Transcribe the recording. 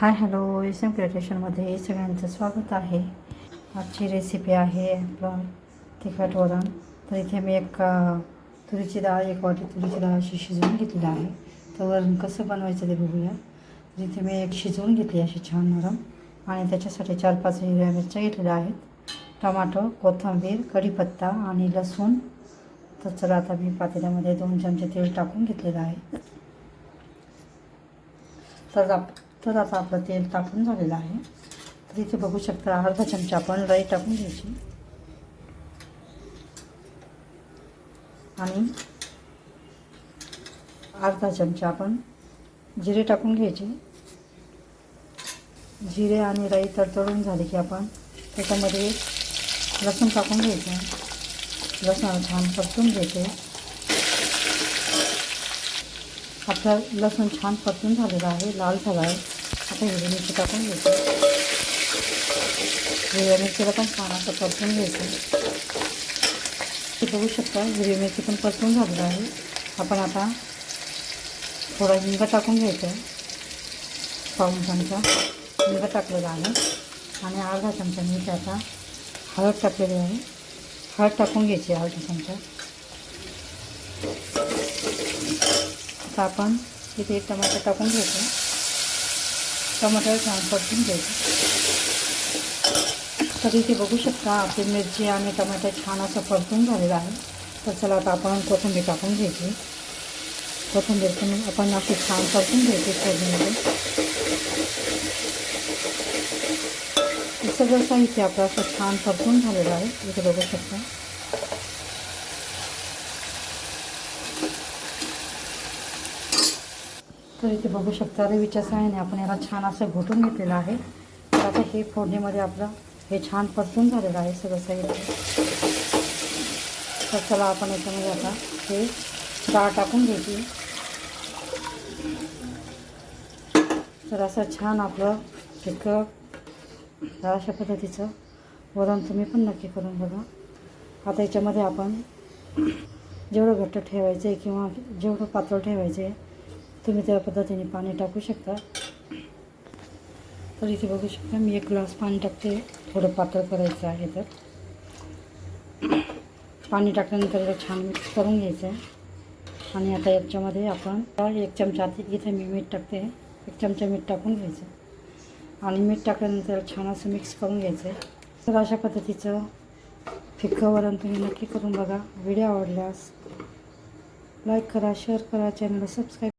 Hi hello. S M क्रिएटेशनमध्ये सगळ्यांचं स्वागत आहे. आजची रेसिपी आहे आपलं तिखट वरण तर इथे मी एक तुरीची डाळ एक वाटी तुरीची डाळ अशी शिजवून घेतलेली आहे. तर वरण कसं बनवायचं ते बघूया. तर इथे मी एक शिजवून घेतली अशी छान नरम. आणि त्याच्यासाठी चार पाच हिरव्या मिरच्या घेतलेल्या आहेत. टमाटो कोथिंबीर कढीपत्ता आणि लसूण. तर चला आता मी पातेल्यामध्ये दोन चमचे तेल टाकून घेतलेलं आहे. तर तर आता आपलं तेल तापून झालेलं आहे. तर इथे बघू शकता अर्धा चमचा आपण राई टाकून घ्यायची. आणि अर्धा चमचा आपण जिरे टाकून घ्यायचे. जिरे आणि राई तडतडून झाले की आपण त्याच्यामध्ये लसूण टाकून घ्यायचं. लसूण छान परतून घ्यायचे आपला लसूण छान परतून झालेला आहे लाल झाला आहे. आता हिरवी मिरची टाकून घ्यायची हिरव्या मिरचीला पण छान असं परतून घ्यायचं. बघू शकता हिरवी मिरची पण परतून झालेलं आहे. आपण आता थोडा हिंग टाकून घ्यायचं पाऊन चमचा हिंग टाकलेला आहे. आणि अर्धा चमचा मीठ आता हळद टाकलेली आहे. हळद टाकून घ्यायची अर्धा चमचा. आता आपण इथे टमाटर टाकून घ्यायचं टमाटर छान परतून घ्यायचं. तर इथे बघू शकता आपली मिरची आणि टमाटर छान असं परतून झालेलं आहे. तर चला आता आपण कोथिंबीर टाकून घ्यायची. कोथिंबीर पण आपण अशी छान परतून घ्यायची फोडणीमध्ये. हे सगळं साहित्य आपलं असं छान परतून झालेलं आहे. इथे बघू शकता. तर इथे बघू शकता रवीच्या साह्याने आपण याला छान असं घोटून घेतलेलं आहे. तर आता हे फोडणीमध्ये आपलं हे छान परतून झालेलं आहे सगळं साहित्य. तर चला आपण याच्यामध्ये आता हे डाळ टाकून घ्यायची. तर असं छान आपलं फिकं अशा पद्धतीचं वरण तुम्ही पण नक्की करून बघा. आता याच्यामध्ये आपण जेवढं घट्ट ठेवायचं आहे किंवा जेवढं पातळ ठेवायचं आहे तुम्ही त्या पद्धतीने पाणी टाकू शकता. तर इथे बघू शकता मी एक ग्लास पाणी टाकते. थोडं पातळ करायचं आहे तर. पाणी टाकल्यानंतर याला छान मिक्स करून घ्यायचं आहे. आणि आता याच्यामध्ये आपण एक चमचा इथे मी मीठ टाकते. एक चमचा मीठ टाकून घ्यायचं. आणि मीठ टाकल्यानंतर छान असं मिक्स करून घ्यायचं आहे. तर अशा पद्धतीचं फिक्कं वरण तुम्ही नक्की करून बघा. व्हिडिओ आवडल्यास लाईक करा शेअर करा चॅनलला सबस्क्राईब